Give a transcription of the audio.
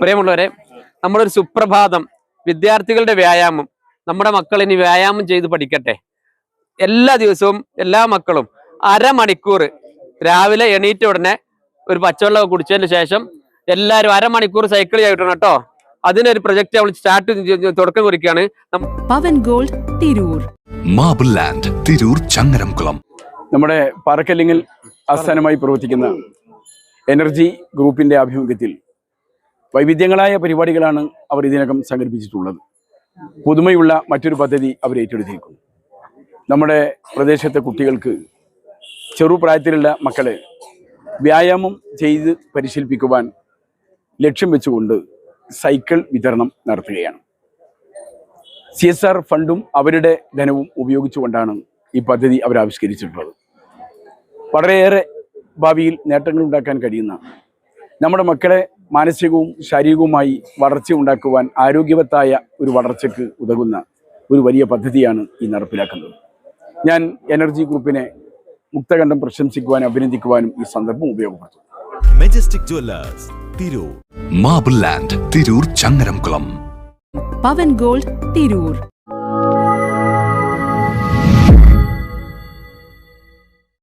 പ്രിയമുള്ളവരെ നമ്മളൊരു സുപ്രഭാതം വിദ്യാർത്ഥികളുടെ വ്യായാമം നമ്മുടെ മക്കൾ ഇനി വ്യായാമം ചെയ്ത് പഠിക്കട്ടെ. എല്ലാ ദിവസവും എല്ലാ മക്കളും അരമണിക്കൂർ രാവിലെ എണീറ്റ ഉടനെ ഒരു പച്ചവെള്ളം കുടിച്ചതിന് ശേഷം എല്ലാവരും അരമണിക്കൂർ സൈക്കിൾ ചെയ്തിട്ടുണ്ട് കേട്ടോ. അതിനൊരു പ്രൊജക്ട് നമ്മൾ സ്റ്റാർട്ട് തുടക്കം കുറിക്കുകയാണ്. Pavan gold Tirur. Marble land Tirur Changaramkulam. നമ്മുടെ പാറക്കല്ലിങ്ങിൽ ആസ്ഥാനമായി പ്രവർത്തിക്കുന്ന എനർജി ഗ്രൂപ്പിന്റെ ആഭിമുഖ്യത്തിൽ വൈവിധ്യങ്ങളായ പരിപാടികളാണ് അവർ ഇതിനകം സംഘടിപ്പിച്ചിട്ടുള്ളത്. പുതുമയുള്ള മറ്റൊരു പദ്ധതി അവർ ഏറ്റെടുത്തിരിക്കുന്നു. നമ്മുടെ പ്രദേശത്തെ കുട്ടികൾക്ക് ചെറുപ്രായത്തിലുള്ള മക്കളെ വ്യായാമം ചെയ്ത് പരിശീലിപ്പിക്കുവാൻ ലക്ഷ്യം വെച്ചുകൊണ്ട് സൈക്കിൾ വിതരണം നടത്തുകയാണ്. സി എസ് ആർ ഫണ്ടും അവരുടെ ധനവും ഉപയോഗിച്ചുകൊണ്ടാണ് ഈ പദ്ധതി അവർ ആവിഷ്കരിച്ചിട്ടുള്ളത്. വളരെയേറെ ഭാവിയിൽ നേട്ടങ്ങൾ ഉണ്ടാക്കാൻ കഴിയുന്ന നമ്മുടെ മക്കളെ മാനസികവും ശാരീരികവുമായി വളർച്ച ഉണ്ടാക്കുവാൻ ആരോഗ്യവത്തായ ഒരു വളർച്ചയ്ക്ക് ഉതകുന്ന ഒരു വലിയ പദ്ധതിയാണ് ഈ നടപ്പിലാക്കുന്നത്. ഞാൻ എനർജി ഗ്രൂപ്പിനെ മുക്തകണ്ഠം പ്രശംസിക്കുവാനും അഭിനന്ദിക്കുവാനും ഈ സന്ദർഭം ഉപയോഗപ്പെടുത്തും majestic jewellers Tirur marble land Tirur Changaramkulam Pavan gold Tirur